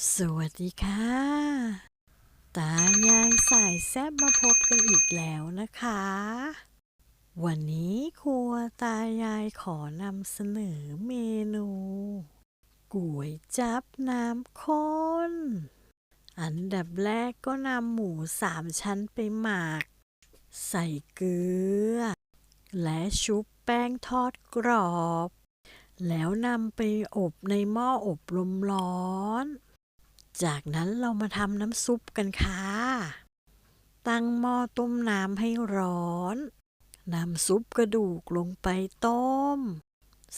สวัสดีค่ะ ตายายสายแซบมาพบกันอีกแล้วนะคะ วันนี้ครัวตายายขอนำเสนอเมนูก๋วยจับน้ำข้น อันดับแรกก็นำหมูสามชั้นไปหมัก ใส่เกลือ และชุบแป้งทอดกรอบ แล้วนำไปอบในหม้ออบลมร้อน จากนั้นเรามาทำน้ำซุปกันค่ะ ตั้งหม้อต้มน้ำให้ร้อนนำซุปกระดูกลงไปต้ม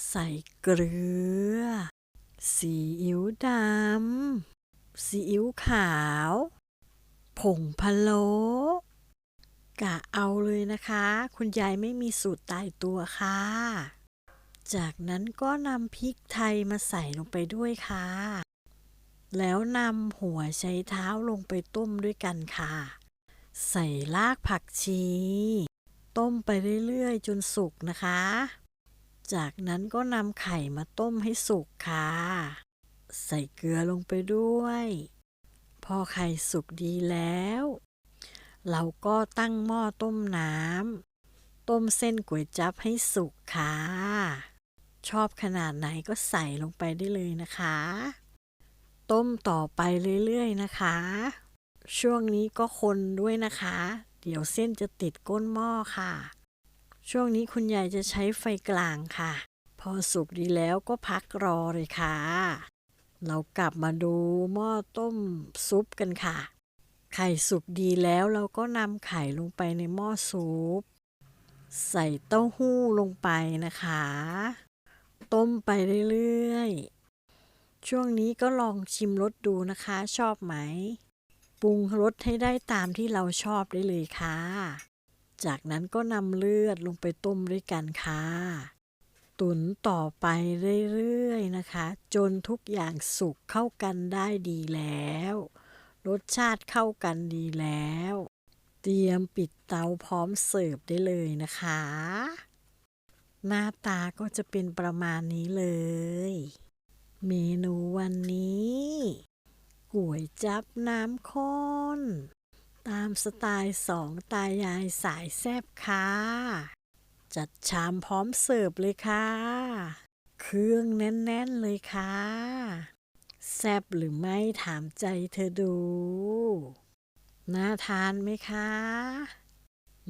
ใส่เกลือซีอิ๊วดำ ซีอิ๊วขาว ผงพะโล้กะเอาเลยนะคะ คุณยายไม่มีสูตรตายตัวค่ะ จากนั้นก็นำพริกไทยมาใส่ลงไปด้วยค่ะ แล้วนำหัวใช้เท้าลงไปต้มด้วยกันค่ะ ใส่รากผักชี ต้มไปเรื่อยๆ จนสุกนะคะ จากนั้นก็นำไข่มาต้มให้สุกค่ะ ใส่เกลือลงไปด้วย พอไข่สุกดีแล้ว เราก็ตั้งหม้อต้มน้ำต้มเส้นก๋วยจั๊บให้สุกค่ะ ชอบขนาดไหนก็ใส่ลงไปได้เลยนะคะ ต้มต่อไปเรื่อยๆนะคะ ช่วงนี้ก็คนด้วยนะคะ เดี๋ยวเส้นจะติดก้นหม้อค่ะ ช่วงนี้คุณยายจะใช้ไฟกลางค่ะ พอสุกดีแล้วก็พักรอเลยค่ะ เรากลับมาดูหม้อต้มซุปกันค่ะ ไข่สุกดีแล้วเราก็นำไข่ลงไปในหม้อซุปใส่เต้าหู้ลงไปนะคะ ต้มไปเรื่อยๆ ช่วงนี้ก็ลองชิมรสดูนะคะ ชอบไหม ปรุงรสให้ได้ตามที่เราชอบได้เลยค่ะ จากนั้นก็นำเลือดลงไปต้มด้วยกันค่ะ ตุ๋นต่อไปเรื่อยๆนะคะ จนทุกอย่างสุกเข้ากันได้ดีแล้ว รสชาติเข้ากันดีแล้ว เตรียมปิดเตาพร้อมเสิร์ฟได้เลยนะคะ หน้าตาก็จะเป็นประมาณนี้เลย เมนูวันนี้ก๋วยจับน้ำข้น ตามสไตล์สองตายายสายแซบค่ะ จัดชามพร้อมเสิร์ฟเลยค่ะ เครื่องแน่น ๆ เลยค่ะ แซบหรือไม่ถามใจเธอดู น่าทานไหมคะ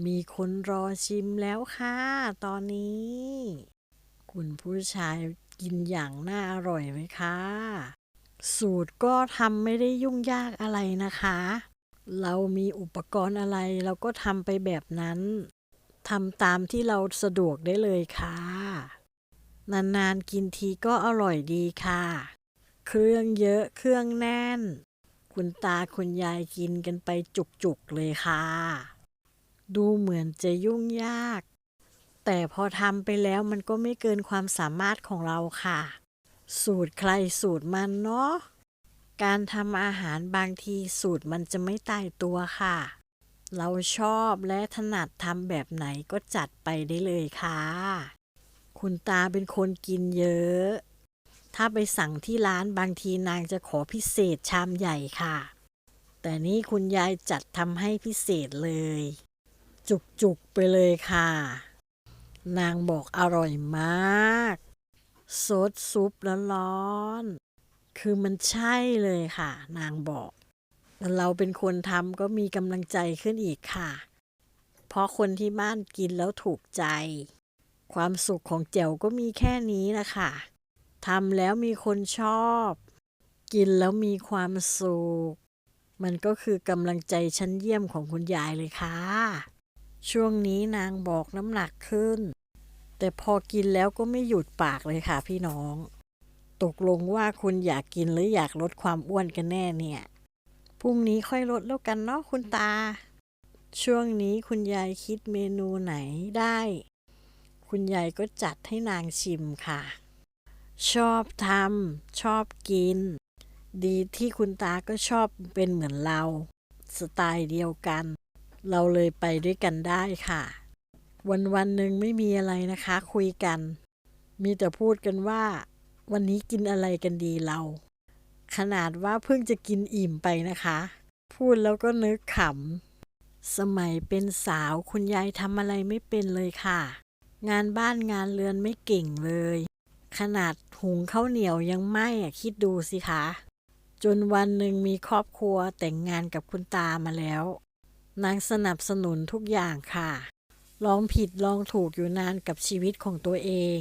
มีคนรอชิมแล้วค่ะ ตอนนี้ คุณผู้ชาย กินอย่างน่าอร่อยไหมคะ สูตรก็ทำไม่ได้ยุ่งยากอะไรนะคะ เรามีอุปกรณ์อะไรเราก็ทำไปแบบนั้นทำตามที่เราสะดวกได้เลยค่ะ นานๆกินทีก็อร่อยดีค่ะ เครื่องเยอะเครื่องแน่น คุณตาคุณยายกินกันไปจุกๆเลยค่ะ ดูเหมือนจะยุ่งยาก แต่พอทำไปแล้วมันก็ไม่เกินความสามารถของเราค่ะ สูตรใครสูตรมันเนาะการทำอาหารบางทีสูตรมันจะไม่ตายตัวค่ะ เราชอบและถนัดทำแบบไหนก็จัดไปได้เลยค่ะ คุณตาเป็นคนกินเยอะ ถ้าไปสั่งที่ร้านบางทีนางจะขอพิเศษชามใหญ่ค่ะ แต่นี่คุณยายจัดทำให้พิเศษเลย จุกๆไปเลยค่ะ นางบอกอร่อยมากซดซุปแล้วร้อนๆคือมันใช่เลยค่ะ นางบอก เราเป็นคนทำก็มีกำลังใจขึ้นอีกค่ะ เพราะคนที่บ้านกินแล้วถูกใจ ความสุขของแจ๋วก็มีแค่นี้นะคะทำแล้วมีคนชอบ กินแล้วมีความสุข มันก็คือกำลังใจชั้นเยี่ยมของคุณยายเลยค่ะ ช่วงนี้นางบอกน้ำหนักขึ้น แต่พอกินแล้วก็ไม่หยุดปากเลยค่ะพี่น้อง ตกลงว่าคุณอยากกินหรืออยากลดความอ้วนกันแน่เนี่ย พรุ่งนี้ค่อยลดแล้วกันเนาะคุณตา ช่วงนี้คุณยายคิดเมนูไหนได้ คุณยายก็จัดให้นางชิมค่ะ ชอบทำชอบกิน ดีที่คุณตาก็ชอบเป็นเหมือนเรา สไตล์เดียวกัน เราเลยไปด้วยกันได้ค่ะ วันวันหนึ่งไม่มีอะไรนะคะ คุยกัน มีแต่พูดกันว่า วันนี้กินอะไรกันดีเรา ขนาดว่าเพิ่งจะกินอิ่มไปนะคะ พูดแล้วก็นึกขำ สมัยเป็นสาวคุณยายทำอะไรไม่เป็นเลยค่ะ งานบ้านงานเรือนไม่เก่งเลย ขนาดหุงข้าวเหนียวยังไม่อะคิดดูสิคะ จนวันหนึ่งมีครอบครัวแต่งงานกับคุณตามาแล้วนางสนับสนุนทุกอย่างค่ะ ลองผิดลองถูกอยู่นานกับชีวิตของตัวเอง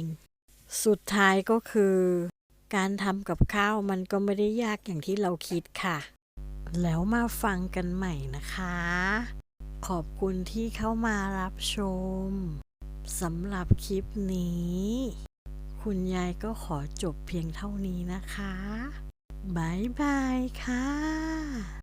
สุดท้ายก็คือ การทำกับข้าวมันก็ไม่ได้ยากอย่างที่เราคิดค่ะ แล้วมาฟังกันใหม่นะคะ ขอบคุณที่เข้ามารับชมสำหรับคลิปนี้ คุณยายก็ขอจบเพียงเท่านี้นะคะบายบายค่ะ